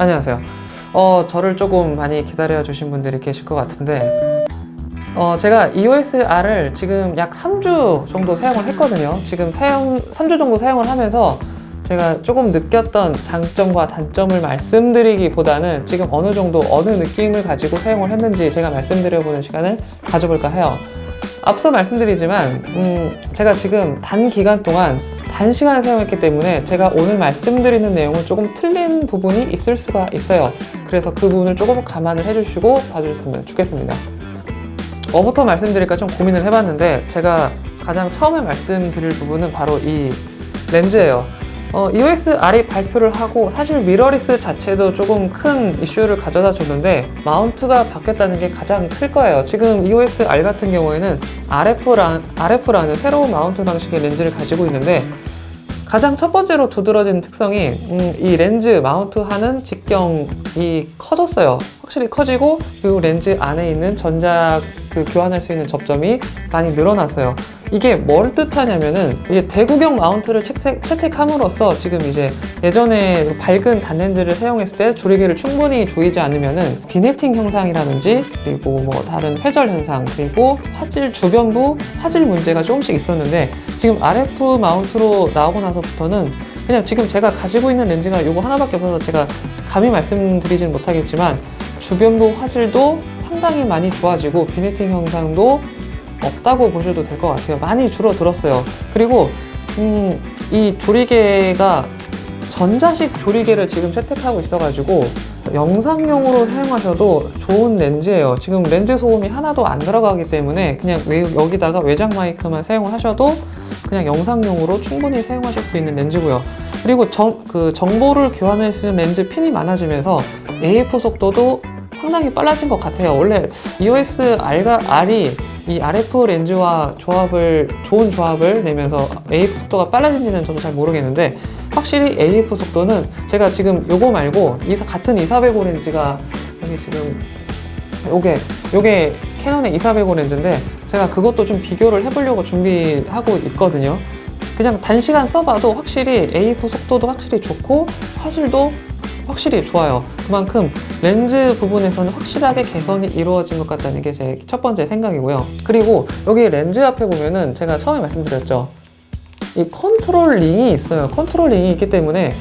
안녕하세요. 어, 저를 조금 많이 기다려 주신 분들이 계실 것 같은데, 어, 제가 EOS R을 지금 약 3주 정도 사용을 했거든요. 지금 사용, 3주 정도 사용을 하면서 제가 조금 느꼈던 장점과 단점을 말씀드리기보다는 지금 어느 정도 어느 느낌을 가지고 사용을 했는지 제가 말씀드려보는 시간을 가져볼까 해요. 앞서 말씀드리지만, 음, 제가 지금 단 기간 동안 단시간 사용했기 때문에 제가 오늘 말씀드리는 내용은 조금 틀린 부분이 있을 수가 있어요. 그래서 그 부분을 조금 감안을 해주시고 봐주셨으면 좋겠습니다. 뭐부터 말씀드릴까 좀 고민을 해봤는데 제가 가장 처음에 말씀드릴 부분은 바로 이 렌즈예요. 어, EOS R이 발표를 하고 사실 미러리스 자체도 조금 큰 이슈를 가져다 줬는데 마운트가 바뀌었다는 게 가장 클 거예요. 지금 EOS R 같은 경우에는 RF라는, RF라는 새로운 마운트 방식의 렌즈를 가지고 있는데 가장 첫 번째로 두드러진 특성이 음, 이 렌즈 마운트하는 직경이 커졌어요. 확실히 커지고 그리고 렌즈 안에 있는 전자 그 교환할 수 있는 접점이 많이 늘어났어요. 이게 뭘 뜻하냐면은 이게 대구경 마운트를 채택, 채택 함으로써 지금 이제 예전에 밝은 단렌즈를 사용했을 때 조리개를 충분히 조이지 않으면은 비네팅 현상이라든지 그리고 뭐 다른 회절 현상 그리고 화질 주변부 화질 문제가 조금씩 있었는데 지금 RF 마운트로 나오고 나서부터는 그냥 지금 제가 가지고 있는 렌즈가 이거 하나밖에 없어서 제가 감히 말씀드리지는 못하겠지만 주변부 화질도 상당히 많이 좋아지고 비네팅 현상도 없다고 보셔도 될 것 같아요. 많이 줄어들었어요. 그리고 음, 이 조리개가 전자식 조리개를 지금 채택하고 있어가지고 영상용으로 사용하셔도 좋은 렌즈예요. 지금 렌즈 소음이 하나도 안 들어가기 때문에 그냥 외- 여기다가 외장 마이크만 사용을 하셔도 그냥 영상용으로 충분히 사용하실 수 있는 렌즈고요. 그리고 정, 그 정보를 교환할 수 있는 렌즈 핀이 많아지면서 AF 속도도 상당히 빨라진 것 같아요. 원래 EOS R과 R이 이 RF 렌즈와 조합을 좋은 조합을 내면서 AF 속도가 빨라진지는 저도 잘 모르겠는데 확실히 AF 속도는 제가 지금 요거 말고 이 같은 2405 렌즈가 여기 지금 요게 요게 캐논의 2405 렌즈인데 제가 그것도 좀 비교를 해보려고 준비하고 있거든요. 그냥 단시간 써봐도 확실히 AF 속도도 확실히 좋고 화질도 확실히 좋아요. 그만큼 렌즈 부분에서는 확실하게 개선이 이루어진 것 같다는 게 제 첫 번째 생각이고요. 그리고 여기 렌즈 앞에 보면은 제가 처음에 말씀드렸죠. 이 컨트롤 링이 있어요. 컨트롤 링이 있기 때문에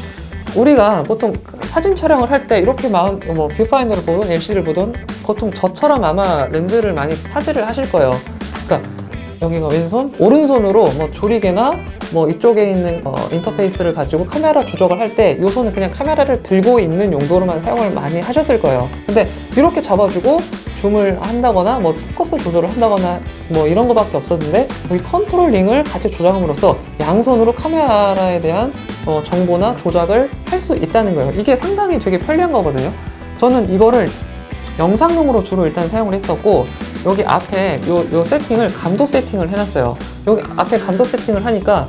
우리가 보통 사진 촬영을 할 때 이렇게 마운 뭐 뷰파인더를 보든 LC를 보든 보통 저처럼 아마 렌즈를 많이 파지를 하실 거예요. 그러니까 여기가 왼손, 오른손으로 뭐 조리개나 뭐 이쪽에 있는 어, 인터페이스를 가지고 카메라 조작을 할 때 이 손은 그냥 카메라를 들고 있는 용도로만 사용을 많이 하셨을 거예요. 근데 이렇게 잡아주고 줌을 한다거나 뭐 포커스 조절을 한다거나 뭐 이런 거밖에 없었는데 여기 컨트롤 링을 같이 조작함으로써 양손으로 카메라에 대한 어, 정보나 조작을 할 수 있다는 거예요. 이게 상당히 되게 편리한 거거든요. 저는 이거를 영상용으로 주로 일단 사용을 했었고 여기 앞에 요, 요 세팅을 감도 세팅을 해놨어요. 여기 앞에 감도 세팅을 하니까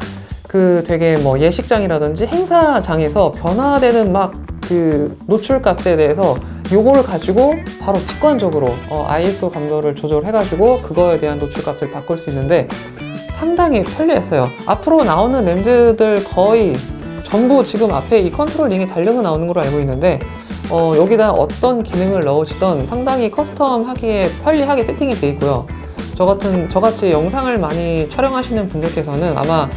그 되게 뭐 예식장이라든지 행사장에서 변화되는 막 그 노출 값에 대해서 요거를 가지고 바로 직관적으로 어, ISO 감도를 조절해가지고 그거에 대한 노출 값을 바꿀 수 있는데 상당히 편리했어요. 앞으로 나오는 렌즈들 거의 전부 지금 앞에 이 컨트롤 링이 달려서 나오는 걸로 알고 있는데 어, 여기다 어떤 기능을 넣으시던 상당히 커스텀하기에 편리하게 세팅이 되어 있고요. 저 같은 저같이 영상을 많이 촬영하시는 분들께서는 아마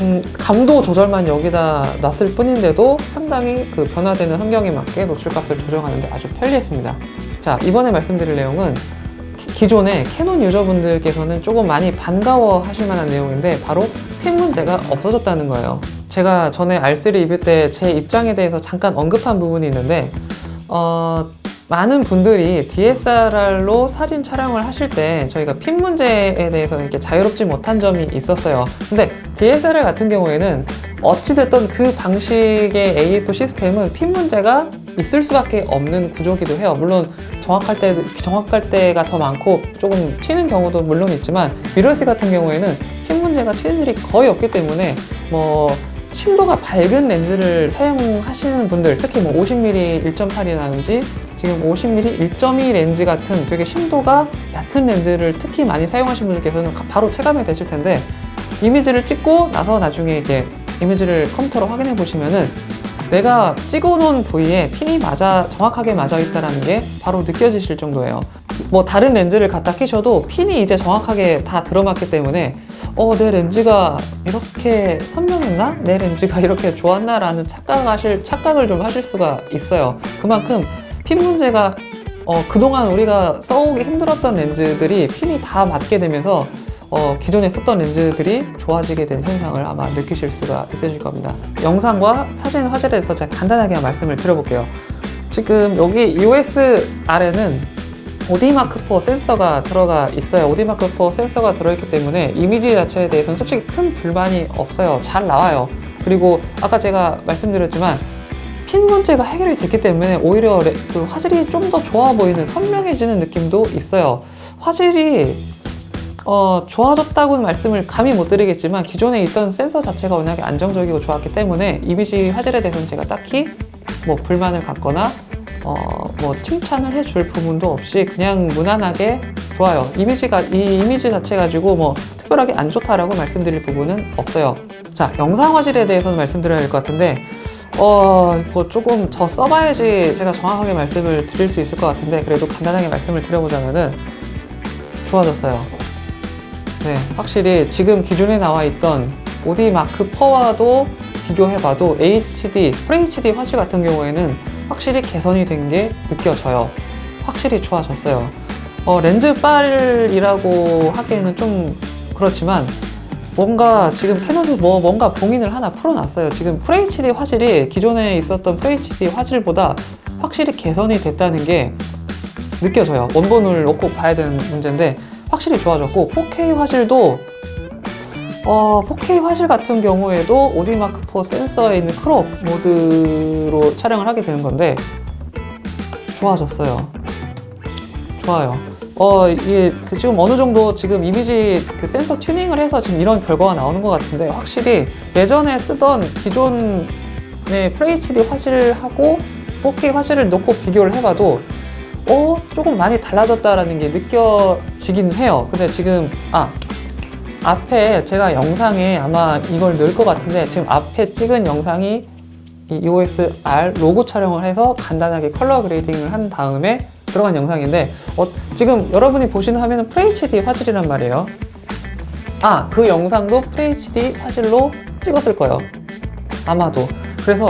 음, 감도 조절만 여기다 놨을 뿐인데도 상당히 그 변화되는 환경에 맞게 노출값을 조정하는데 아주 편리했습니다. 자, 이번에 말씀드릴 내용은 기- 기존의 캐논 유저분들께서는 조금 많이 반가워 하실 만한 내용인데 바로 핀 문제가 없어졌다는 거예요. 제가 전에 R3 리뷰 때 제 입장에 대해서 잠깐 언급한 부분이 있는데 어, 많은 분들이 DSLR로 사진 촬영을 하실 때 저희가 핀 문제에 대해서 이렇게 자유롭지 못한 점이 있었어요. 근데 DSLR 같은 경우에는 어찌됐든 그 방식의 AF 시스템은 핀 문제가 있을 수밖에 없는 구조기도 해요. 물론 정확할 때, 정확할 때가 더 많고 조금 튀는 경우도 물론 있지만 미러시 같은 경우에는 핀 문제가 튀는 일이 거의 없기 때문에 뭐 심도가 밝은 렌즈를 사용하시는 분들 특히 뭐 50mm 1.8이라든지 지금 50mm 1.2 렌즈 같은 되게 심도가 얕은 렌즈를 특히 많이 사용하시는 분들께서는 가- 바로 체감이 되실 텐데 이미지를 찍고 나서 나중에 이제 이미지를 컴퓨터로 확인해 보시면은 내가 찍어놓은 부위에 핀이 맞아 정확하게 맞아 있다라는 게 바로 느껴지실 정도예요. 뭐 다른 렌즈를 갖다 끼셔도 핀이 이제 정확하게 다 들어맞기 때문에 어, 내 렌즈가 이렇게 선명했나? 내 렌즈가 이렇게 좋았나라는 착각하실 착각을 좀 하실 수가 있어요. 그만큼 핀 문제가 어, 그동안 우리가 써오기 힘들었던 렌즈들이 핀이 다 맞게 되면서 어, 기존에 썼던 렌즈들이 좋아지게 된 현상을 아마 느끼실 수가 있으실 겁니다. 영상과 사진 화질에 대해서 제가 간단하게 말씀을 드려볼게요. 지금 여기 EOS R에는 오디마크4 센서가 들어가 있어요. 오디마크4 센서가 들어있기 때문에 이미지 자체에 대해서는 솔직히 큰 불만이 없어요. 잘 나와요. 그리고 아까 제가 말씀드렸지만 핀 문제가 해결이 됐기 때문에 오히려 레- 그 화질이 좀 더 좋아 보이는 선명해지는 느낌도 있어요. 화질이 어, 좋아졌다고는 말씀을 감히 못 드리겠지만 기존에 있던 센서 자체가 워낙에 안정적이고 좋았기 때문에 이미지 화질에 대해서는 제가 딱히 뭐 불만을 갖거나 어, 뭐 칭찬을 해줄 부분도 없이 그냥 무난하게 좋아요. 이미지가 이 이미지 자체 가지고 뭐 특별하게 안 좋다라고 말씀드릴 부분은 없어요. 자, 영상 화질에 대해서는 말씀드려야 될것 같은데 어, 이거 조금 더 써봐야지 제가 정확하게 말씀을 드릴 수 있을 것 같은데 그래도 간단하게 말씀을 드려보자면은 좋아졌어요. 네, 확실히 지금 기존에 나와 있던 오디 마크 4와도 비교해봐도 HD, FHD 화질 같은 경우에는 확실히 개선이 된 게 느껴져요. 확실히 좋아졌어요. 어, 렌즈 빨이라고 하기에는 좀 그렇지만 뭔가 지금 캐논도 뭐 뭔가 봉인을 하나 풀어놨어요. 지금 FHD 화질이 기존에 있었던 FHD 화질보다 확실히 개선이 됐다는 게 느껴져요. 원본을 놓고 봐야 되는 문제인데 확실히 좋아졌고 4K 화질도 어, 4K 화질 같은 경우에도 오디마크4 센서에 있는 크롭 모드로 촬영을 하게 되는 건데 좋아졌어요. 좋아요. 어, 이게 그 지금 어느 정도 지금 이미지 그 센서 튜닝을 해서 지금 이런 결과가 나오는 것 같은데 확실히 예전에 쓰던 기존의 FHD 화질하고 4K 화질을 놓고 비교를 해봐도 어, 조금 많이 달라졌다라는 게 느껴지긴 해요. 근데 지금, 아, 앞에 제가 영상에 아마 이걸 넣을 것 같은데 지금 앞에 찍은 영상이 이 EOS R 로고 촬영을 해서 간단하게 컬러 그레이딩을 한 다음에 들어간 영상인데 어, 지금 여러분이 보시는 화면은 FHD 화질이란 말이에요. 아, 그 영상도 FHD 화질로 찍었을 거예요. 아마도. 그래서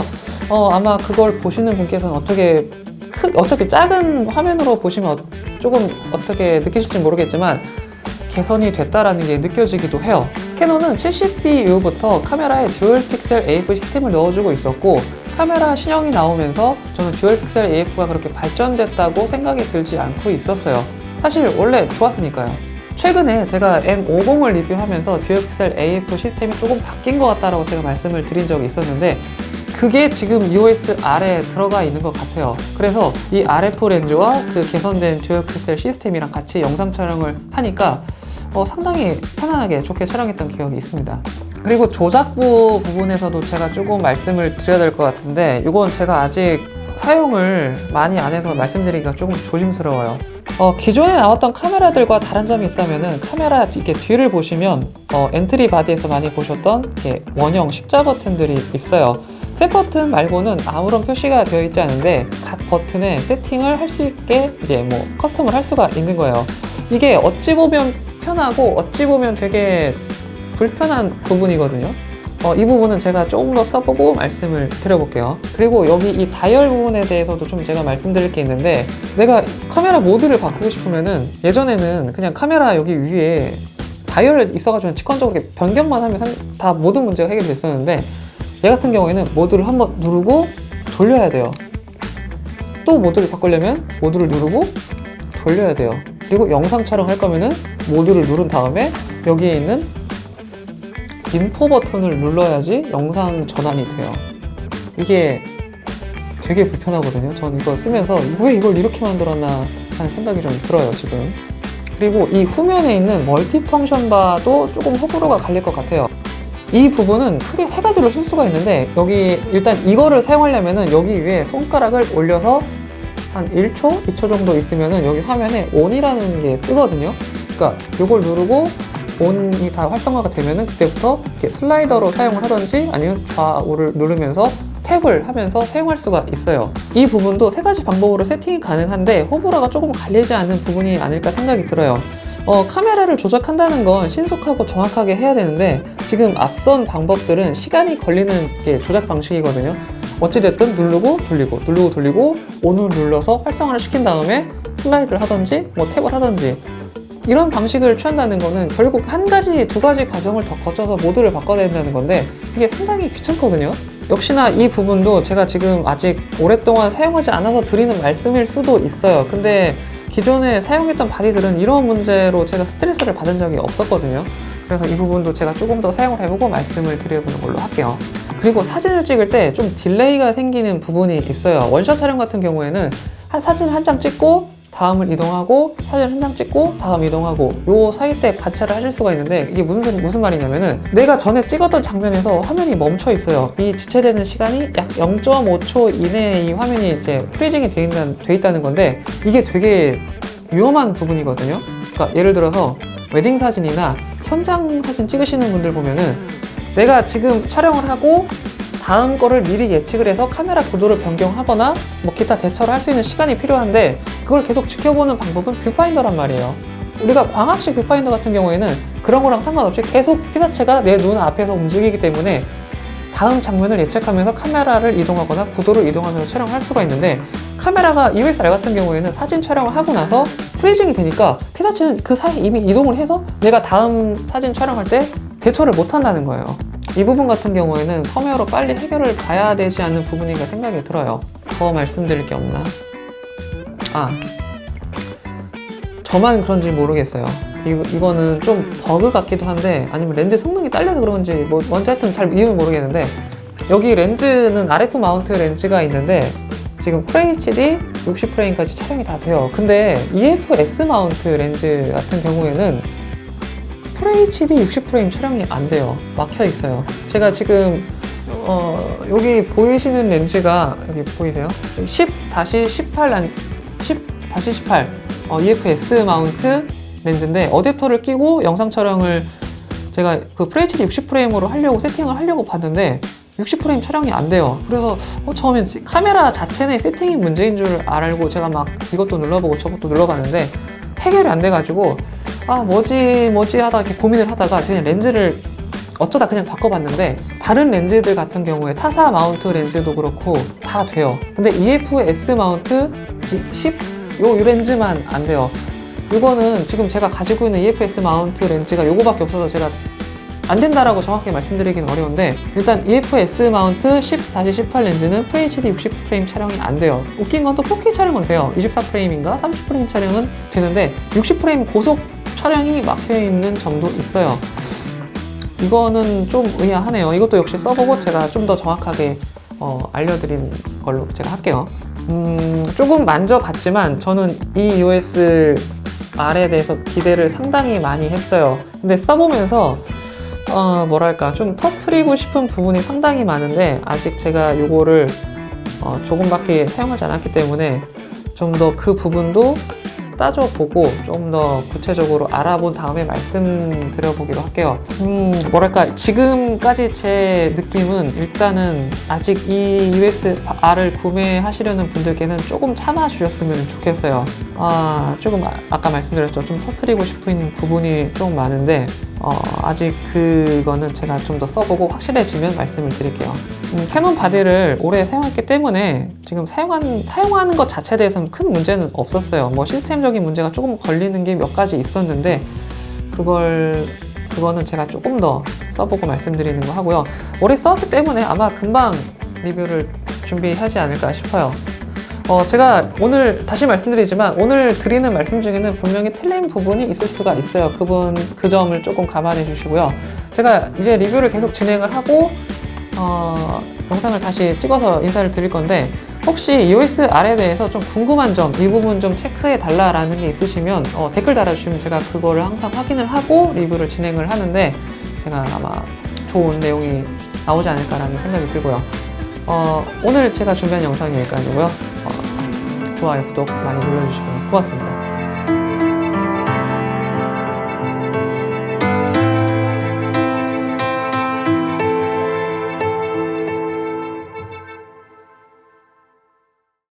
어, 아마 그걸 보시는 분께서는 어떻게 크, 어차피 작은 화면으로 보시면 어- 조금 어떻게 느끼실지 모르겠지만 개선이 됐다라는 게 느껴지기도 해요. 캐논은 70D 이후부터 카메라에 듀얼 픽셀 AF 시스템을 넣어주고 있었고 카메라 신형이 나오면서 저는 듀얼 픽셀 AF가 그렇게 발전됐다고 생각이 들지 않고 있었어요. 사실 원래 좋았으니까요. 최근에 제가 M50을 리뷰하면서 듀얼 픽셀 AF 시스템이 조금 바뀐 것 같다라고 제가 말씀을 드린 적이 있었는데 그게 지금 EOS R에 들어가 있는 것 같아요. 그래서 이 RF 렌즈와 그 개선된 듀얼 픽셀 시스템이랑 같이 영상 촬영을 하니까 어, 상당히 편안하게 좋게 촬영했던 기억이 있습니다. 그리고 조작부 부분에서도 제가 조금 말씀을 드려야 될 것 같은데 이건 제가 아직 사용을 많이 안 해서 말씀드리기가 조금 조심스러워요. 어, 기존에 나왔던 카메라들과 다른 점이 있다면은 카메라 이렇게 뒤를 보시면 어, 엔트리 바디에서 많이 보셨던 이렇게 원형 십자 버튼들이 있어요. 셋 버튼 말고는 아무런 표시가 되어 있지 않은데 각 버튼에 세팅을 할 수 있게 이제 뭐 커스텀을 할 수가 있는 거예요. 이게 어찌 보면 편하고 어찌 보면 되게 불편한 부분이거든요. 어, 이 부분은 제가 조금 더 써보고 말씀을 드려볼게요. 그리고 여기 이 다이얼 부분에 대해서도 좀 제가 말씀드릴 게 있는데 내가 카메라 모드를 바꾸고 싶으면은 예전에는 그냥 카메라 여기 위에 다이얼 있어가지고 직관적으로 변경만 하면 상- 다 모든 문제가 해결됐었는데 얘 같은 경우에는 모드를 한번 누르고 돌려야 돼요. 또 모드를 바꾸려면 모드를 누르고 돌려야 돼요. 그리고 영상 촬영할 거면은 모드를 누른 다음에 여기에 있는 인포 버튼을 눌러야지 영상 전환이 돼요. 이게 되게 불편하거든요. 전 이거 쓰면서 왜 이걸 이렇게 만들었나 하는 생각이 좀 들어요, 지금. 그리고 이 후면에 있는 멀티 펑션 바도 조금 호불호가 갈릴 것 같아요. 이 부분은 크게 세 가지로 쓸 수가 있는데 여기 일단 이거를 사용하려면은 여기 위에 손가락을 올려서 한 1초, 2초 정도 있으면은 여기 화면에 ON이라는 게 뜨거든요. 그러니까 이걸 누르고 ON이 다 활성화가 되면은 그때부터 이렇게 슬라이더로 사용을 하든지 아니면 좌우를 누르면서 탭을 하면서 사용할 수가 있어요. 이 부분도 세 가지 방법으로 세팅이 가능한데 호불호가 조금 갈리지 않는 부분이 아닐까 생각이 들어요. 어, 카메라를 조작한다는 건 신속하고 정확하게 해야 되는데 지금 앞선 방법들은 시간이 걸리는 게 조작 방식이거든요. 어찌됐든 누르고 돌리고 누르고 돌리고 온을 눌러서 활성화를 시킨 다음에 슬라이드를 하든지 뭐 탭을 하든지 이런 방식을 취한다는 거는 결국 한 가지, 두 가지 과정을 더 거쳐서 모드를 바꿔야 된다는 건데 이게 상당히 귀찮거든요. 역시나 이 부분도 제가 지금 아직 오랫동안 사용하지 않아서 드리는 말씀일 수도 있어요. 근데 기존에 사용했던 바디들은 이런 문제로 제가 스트레스를 받은 적이 없었거든요. 그래서 이 부분도 제가 조금 더 사용을 해보고 말씀을 드려보는 걸로 할게요. 그리고 사진을 찍을 때 좀 딜레이가 생기는 부분이 있어요. 원샷 촬영 같은 경우에는 한 사진 한 장 찍고 다음을 이동하고 사진 한 장 찍고 다음 이동하고 요 사이 때 관찰을 하실 수가 있는데 이게 무슨 무슨 말이냐면은 내가 전에 찍었던 장면에서 화면이 멈춰 있어요. 이 지체되는 시간이 약 0.5초 이내에 이 화면이 이제 프리징이 돼, 있는, 돼 있다는 건데 이게 되게 위험한 부분이거든요. 그러니까 예를 들어서 웨딩 사진이나 현장 사진 찍으시는 분들 보면은 내가 지금 촬영을 하고 다음 거를 미리 예측을 해서 카메라 구도를 변경하거나 뭐 기타 대처를 할 수 있는 시간이 필요한데 그걸 계속 지켜보는 방법은 뷰파인더란 말이에요. 우리가 광학식 뷰파인더 같은 경우에는 그런 거랑 상관없이 계속 피사체가 내 눈 앞에서 움직이기 때문에 다음 장면을 예측하면서 카메라를 이동하거나 구도를 이동하면서 촬영할 수가 있는데 카메라가 EOSR 같은 경우에는 사진 촬영을 하고 나서 프리징이 되니까 피사체는 그 사이에 이미 이동을 해서 내가 다음 사진 촬영할 때 대처를 못 한다는 거예요. 이 부분 같은 경우에는 펌웨어로 빨리 해결을 봐야 되지 않는 부분인가 생각이 들어요. 더 말씀드릴 게 없나? 아, 저만 그런지 모르겠어요. 이거, 이거는 좀 버그 같기도 한데 아니면 렌즈 성능이 딸려서 그런지 뭐 뭔지 하여튼 잘 이유는 모르겠는데 여기 렌즈는 RF 마운트 렌즈가 있는데 지금 FHD 60프레임까지 촬영이 다 돼요. 근데 EFS 마운트 렌즈 같은 경우에는 FHD 60프레임 촬영이 안 돼요. 막혀 있어요. 제가 지금 어, 여기 보이시는 렌즈가 여기 보이세요? 10-18란10-18 어, EFS 마운트 렌즈인데 어댑터를 끼고 영상 촬영을 제가 그 FHD 60프레임으로 하려고 세팅을 하려고 봤는데 60프레임 촬영이 안 돼요. 그래서 어, 처음에 카메라 자체 내 세팅이 문제인 줄 알고 제가 막 이것도 눌러보고 저것도 눌러봤는데 해결이 안 돼가지고 아 뭐지 뭐지 하다 이렇게 고민을 하다가 그냥 렌즈를 어쩌다 그냥 바꿔봤는데 다른 렌즈들 같은 경우에 타사 마운트 렌즈도 그렇고 다 돼요. 근데 EFS 마운트 10 요, 요 렌즈만 안 돼요. 이거는 지금 제가 가지고 있는 EFS 마운트 렌즈가 요거밖에 없어서 제가 안 된다라고 정확히 말씀드리기는 어려운데 일단 EFS 마운트 10-18 렌즈는 FHD 60프레임 촬영이 안 돼요. 웃긴 건 또 4K 촬영은 돼요. 24프레임인가 30프레임 촬영은 되는데 60프레임 고속 촬영이 막혀 있는 점도 있어요. 이거는 좀 의아하네요. 이것도 역시 써보고 제가 좀 더 정확하게 어, 알려드린 걸로 제가 할게요. 음, 조금 만져봤지만 저는 이 EOS R에 대해서 기대를 상당히 많이 했어요. 근데 써보면서 어, 뭐랄까 좀 터트리고 싶은 부분이 상당히 많은데 아직 제가 요거를 어, 조금밖에 사용하지 않았기 때문에 좀 더 그 부분도 따져보고 좀 더 구체적으로 알아본 다음에 말씀드려보기로 할게요. 음, 뭐랄까, 지금까지 제 느낌은 일단은 아직 이 US R을 구매하시려는 분들께는 조금 참아주셨으면 좋겠어요. 아, 조금 아- 아까 말씀드렸죠. 좀 터트리고 싶은 부분이 좀 많은데, 어, 아직 그거는 제가 좀 더 써보고 확실해지면 말씀을 드릴게요. 음, 캐논 바디를 오래 사용했기 때문에 지금 사용한, 사용하는 것 자체에 대해서는 큰 문제는 없었어요. 뭐 시스템적인 문제가 조금 걸리는 게 몇 가지 있었는데 그걸 그거는 제가 조금 더 써보고 말씀드리는 거 하고요. 오래 썼기 때문에 아마 금방 리뷰를 준비하지 않을까 싶어요. 어, 제가 오늘 다시 말씀드리지만 오늘 드리는 말씀 중에는 분명히 틀린 부분이 있을 수가 있어요. 그분 그 점을 조금 감안해 주시고요. 제가 이제 리뷰를 계속 진행을 하고 어, 영상을 다시 찍어서 인사를 드릴 건데 혹시 EOS R에 대해서 좀 궁금한 점, 이 부분 좀 체크해 달라라는 게 있으시면 어, 댓글 달아주시면 제가 그거를 항상 확인을 하고 리뷰를 진행을 하는데 제가 아마 좋은 내용이 나오지 않을까라는 생각이 들고요. 어, 오늘 제가 준비한 영상이 여기까지고요. 어, 좋아요, 구독 많이 눌러주시고요. 고맙습니다.